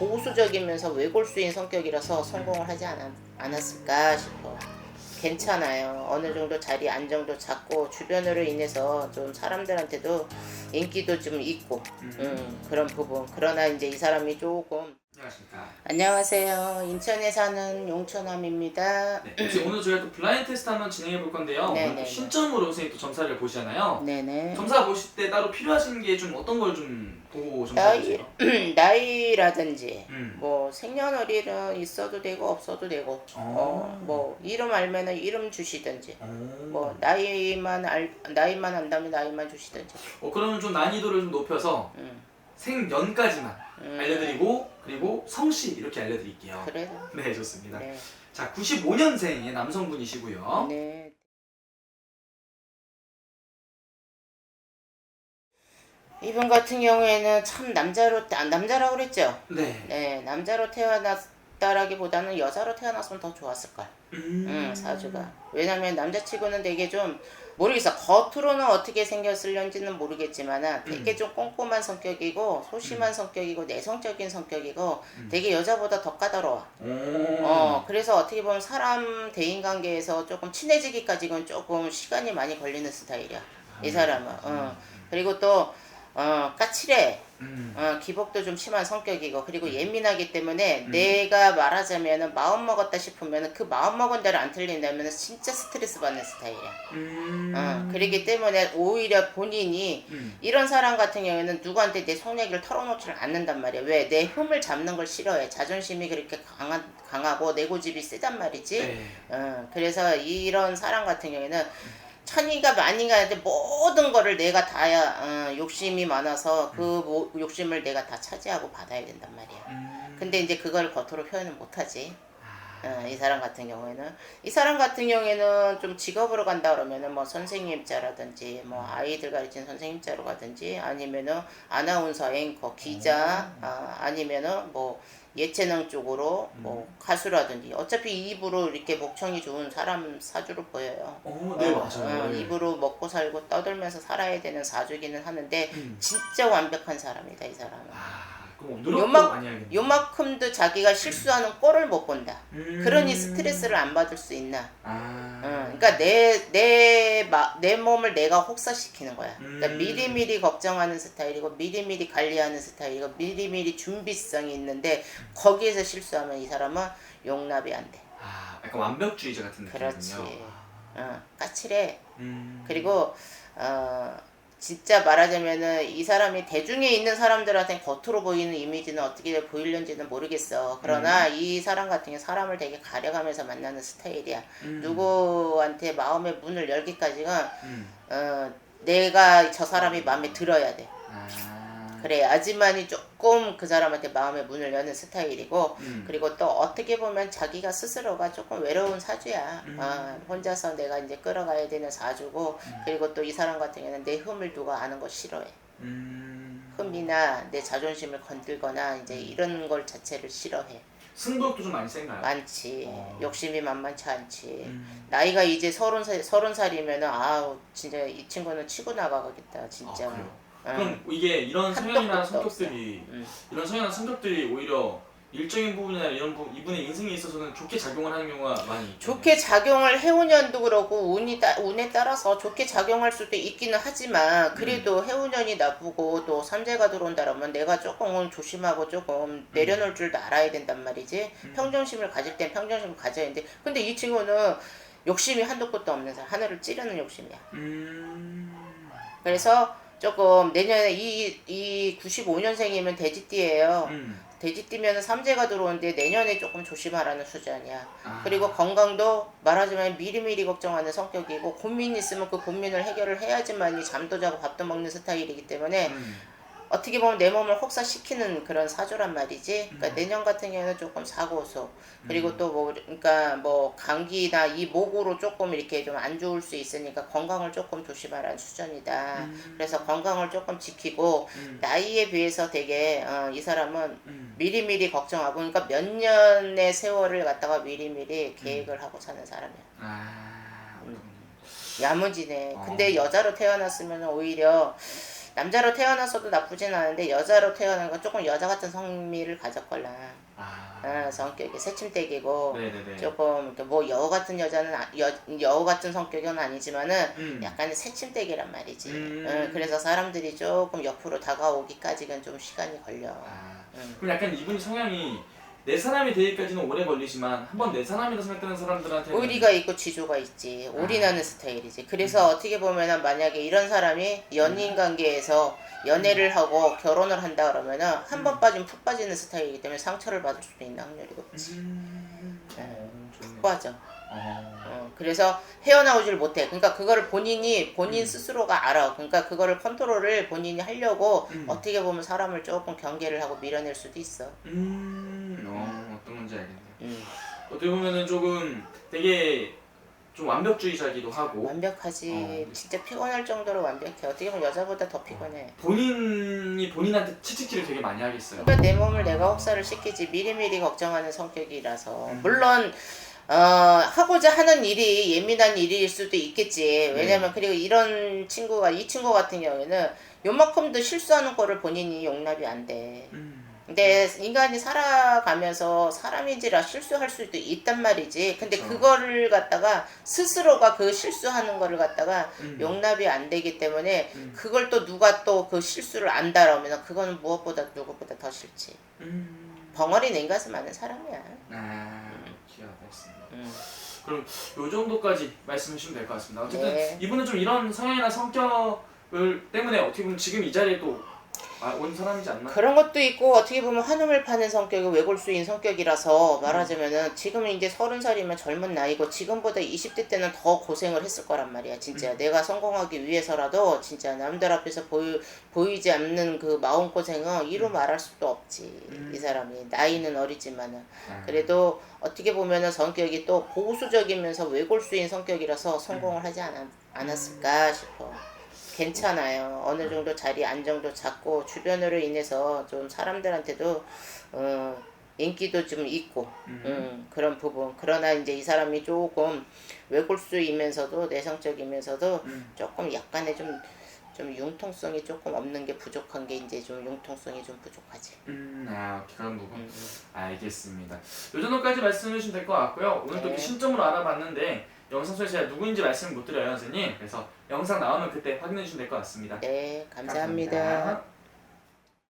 보수적이면서 외골수인 성격이라서 성공을 하지 않았, 않았을까 싶어. 괜찮아요. 어느 정도 자리 안정도 잡고 주변으로 인해서 좀 사람들한테도 인기도 좀 있고 음, 그런 부분. 그러나 이제 이 사람이 조금 안녕하십니까. 안녕하세요. 인천에 사는 용천함입니다. 네, 이제 오늘 저희가 또 블라인드 테스트 한번 진행해 볼 건데요. 네, 오늘 네, 또 네. 신점으로 선생님 또 점사를 보시잖아요. 네네. 점사 보실 때 따로 필요하신 게 좀 어떤 걸 좀 보고 점사 보세요? 나 이라든지 음. 뭐 생년월일은 있어도 되고 없어도 되고 어, 뭐 이름 알면은 이름 주시든지 오. 뭐 나이만 알 나이만 안다면 나이만 주시든지 어, 그러면 좀 난이도를 좀 높여서 음. 생년까지만 음. 알려드리고 그리고 성씨 이렇게 알려드릴게요. 그래 네 좋습니다. 네. 자 95년생의 남성분이시고요. 네. 이분 같은 경우에는 참 남자로 아, 남자라고 그랬죠. 네. 네, 남자로 태어났다라기보다는 여자로 태어났으면 더 좋았을 걸. 음. 응, 사주가. 왜냐면 남자치고는 되게 좀 모르겠어. 겉으로는 어떻게 생겼을런지는 모르겠지만은 되게 좀 꼼꼼한 성격이고 소심한 성격이고 내성적인 성격이고 되게 여자보다 더 까다로워. 오. 어, 그래서 어떻게 보면 사람 대인 관계에서 조금 친해지기까지는 조금 시간이 많이 걸리는 스타일이야. 이 사람은. 어. 그리고 또 어, 까칠해. 음. 어, 기복도 좀 심한 성격이고 그리고 예민하기 때문에 내가 말하자면은 마음 먹었다 싶으면은 그 마음 먹은 대로 안 틀린다면은 진짜 스트레스 받는 스타일이야. 음. 어, 그러기 때문에 오히려 본인이 음. 이런 사람 같은 경우에는 누구한테 내 속 얘기를 털어놓지를 않는단 말이야. 왜? 내 흠을 잡는 걸 싫어해. 자존심이 그렇게 강한, 강하고 내 고집이 세단 말이지. 네. 어, 그래서 이런 사람 같은 경우에는 천이가 만이가 하는데 모든 거를 내가 다야 어, 욕심이 많아서 그 모- 욕심을 내가 다 차지하고 받아야 된단 말이야. 음. 근데 이제 그걸 겉으로 표현을 못하지. 어, 이 사람 같은 경우에는 이 사람 같은 경우에는 좀 직업으로 간다 그러면은 뭐 선생님자라든지 뭐 아이들 가르치는 선생님자로 가든지 아니면은 아나운서 앵커 기자 아, 아니면은 뭐 예체능 쪽으로 뭐 가수라든지 어차피 이 입으로 이렇게 목청이 좋은 사람 사주로 보여요. 오, 네 어, 맞아요. 어, 네. 입으로 먹고 살고 떠들면서 살아야 되는 사주기는 하는데 음. 진짜 완벽한 사람이다 이 사람은. 아, 그럼 노력도 요만- 많이 하겠네. 요만큼도 자기가 실수하는 꼴을 못 본다. 음. 그러니 스트레스를 안 받을 수 있나? 아. 응, 그러니까 내내내 내 몸을 내가 혹사시키는 거야. 그러니까 음. 미리미리 걱정하는 스타일이고 미리미리 관리하는 스타일이고 미리미리 준비성이 있는데 거기에서 실수하면 이 사람은 용납이 안 돼. 아, 약간 완벽주의자 같은 느낌이군요. 그렇지. 어, 까칠해. 음. 그리고 어 진짜 말하자면은 이 사람이 대중에 있는 사람들한테 겉으로 보이는 이미지는 어떻게 보이려는지는 모르겠어. 그러나 이 사람 같은 경우 사람을 되게 가려가면서 만나는 스타일이야. 음. 누구한테 마음의 문을 열기까지가 음. 어 내가 저 사람이 마음에 들어야 돼. 아. 그래 야지만이 조금 그 사람한테 마음의 문을 여는 스타일이고 음. 그리고 또 어떻게 보면 자기가 스스로가 조금 외로운 사주야. 음. 어, 혼자서 내가 이제 끌어가야 되는 사주고 그리고 또 이 사람 같은 경우는 내 흠을 누가 아는 거 싫어해. 음. 흠이나 내 자존심을 건들거나 이제 이런 걸 자체를 싫어해. 승부욕도 좀 많이 센가요? 많지. 어. 욕심이 만만치 않지. 음. 나이가 이제 서른 살 서른 살이면은 아우 진짜 이 친구는 치고 나가겠다 진짜. 아, 응. 그럼 이게 이런 성향이나. 성격들이 응. 이런 성향이나 성격들이 오히려 일적인 부분이나 이런 부 이분의 인생에 있어서는 좋게 작용을 하는 경우가 많이. 좋게 작용을 해운년도 그렇고 운이 따, 운에 따라서 좋게 작용할 수도 있기는 하지만 그래도 음. 해운년이 나쁘고 또 삼재가 들어온다 그러면 내가 조금 조심하고 조금 내려놓을 줄도 알아야 된단 말이지 음. 평정심을 가질 땐 평정심을 가져야 되는데 근데 이 친구는 욕심이 한도 끝도 없는 사람 하늘을 찌르는 욕심이야 음. 그래서 조금 내년에 이, 이 95년생이면 돼지띠예요 음. 돼지띠면 삼재가 들어오는데 내년에 조금 조심하라는 수준이야 아. 그리고 건강도 말하자면 미리미리 걱정하는 성격이고 고민 있으면 그 고민을 해결을 해야지만이 잠도 자고 밥도 먹는 스타일이기 때문에 음. 어떻게 보면 내 몸을 혹사시키는 그런 사주란 말이지. 그러니까 음. 내년 같은 경우는 조금 사고소 그리고 또뭐 그러니까 뭐 감기나 이 목으로 조금 이렇게 좀 안 좋을 수 있으니까 건강을 조금 조심하라는 수준이다. 음. 그래서 건강을 조금 지키고 음. 나이에 비해서 되게 어, 이 사람은 음. 미리미리 걱정하고 그러니까 몇 년의 세월을 갖다가 미리미리 계획을 하고 사는 사람이야. 아. 야무지네. 어. 근데 여자로 태어났으면 오히려 남자로 태어났어도 나쁘진 않은데 여자로 태어난 건 조금 여자 같은 성미를 가졌걸라. 아, 아, 성격이 새침대기고 네네네. 조금 뭐 여우 같은 여자는 아- 여, 여우 같은 성격은 아니지만은 음. 약간의 새침대기란 말이지. 음. 응, 그래서 사람들이 조금 옆으로 다가오기까지는 좀 시간이 걸려. 아, 응. 그럼 약간 이분이 성향이 내 사람이 되기까지는 오래 걸리지만 한번 내 사람이라 생각되는 사람들한테 오리가 있고 지조가 있지. 올인하는 스타일이지. 그래서 음. 어떻게 보면은 만약에 이런 사람이 연인 관계에서 연애를 하고 결혼을 한다 그러면은 한번 음. 빠지면 푹 빠지는 스타일이기 때문에 상처를 받을 수도 있는 확률이 높지. 음. 네. 어, 좋네. 푹 빠져. 어. 어, 그래서 헤어나오질 못해. 그러니까 그거를 본인이 본인 음. 스스로가 알아. 그러니까 그거를 컨트롤을 본인이 하려고 음. 어떻게 보면 사람을 조금 경계를 하고 밀어낼 수도 있어. 음. 어떻게 보면은 조금 되게 좀 완벽주의자기도 하고 완벽하지. 어. 진짜 피곤할 정도로 완벽해. 어떻게 보면 여자보다 더 피곤해. 본인이 본인한테 채찍질을 되게 많이 하겠어요. 그러니까 내 몸을 내가 혹사를 시키지 미리미리 걱정하는 성격이라서 음. 물론 어, 하고자 하는 일이 예민한 일일 수도 있겠지 왜냐면 네. 그리고 이런 친구가 이 친구 같은 경우에는 요만큼도 실수하는 거를 본인이 용납이 안 돼 음. 근데 인간이 살아가면서 사람인지라 실수할 수도 있단 말이지 근데 그쵸. 그거를 갖다가 스스로가 그 실수하는 거를 갖다가 음. 용납이 안 되기 때문에 음. 그걸 또 누가 또 그 실수를 안다라면 그거는 무엇보다 누구보다 더 싫지. 음. 벙어리 낸 가슴 많은 사람이야. 아, 기억가 있습니다. 음. 그럼 요 정도까지 말씀해 주시면 될 것 같습니다. 어쨌든 네. 이분은 좀 이런 성향이나 성격을 때문에 어떻게 보면 지금 이 자리에 또 아, 온 사람이지 않나? 그런 것도 있고 어떻게 보면 한움을 파는 성격이 외골수인 성격이라서 말하자면은 지금은 이제 서른 살이면 젊은 나이고 지금보다 20대 때는 더 고생을 했을 거란 말이야 진짜. 내가 성공하기 위해서라도 진짜 남들 앞에서 보이, 보이지 않는 그 마음고생은 이루 말할 수도 없지 음. 이 사람이. 나이는 어리지만은. 아, 그래도 어떻게 보면은 성격이 또 보수적이면서 외골수인 성격이라서 성공을 하지 않았, 않았을까 싶어. 괜찮아요. 어느 정도 자리 안정도 잡고 주변으로 인해서 좀 사람들한테도 어, 인기도 좀 있고 음. 음, 그런 부분. 그러나 이제 이 사람이 조금 외골수이면서도 내성적이면서도 음. 조금 약간의 좀 좀 융통성이 조금 없는 게 부족한 게 이제 좀 융통성이 좀 부족하지. 음, 아, 그런 부분. 음, 음. 알겠습니다. 요 정도까지 말씀해 주시면 될 것 같고요. 오늘 또 네. 신점으로 알아봤는데 영상 속에 제가 누구인지 말씀을 못 드려요, 선생님. 그래서 영상 나오면 그때 확인해 주시면 될 것 같습니다. 네, 감사합니다. 감사합니다.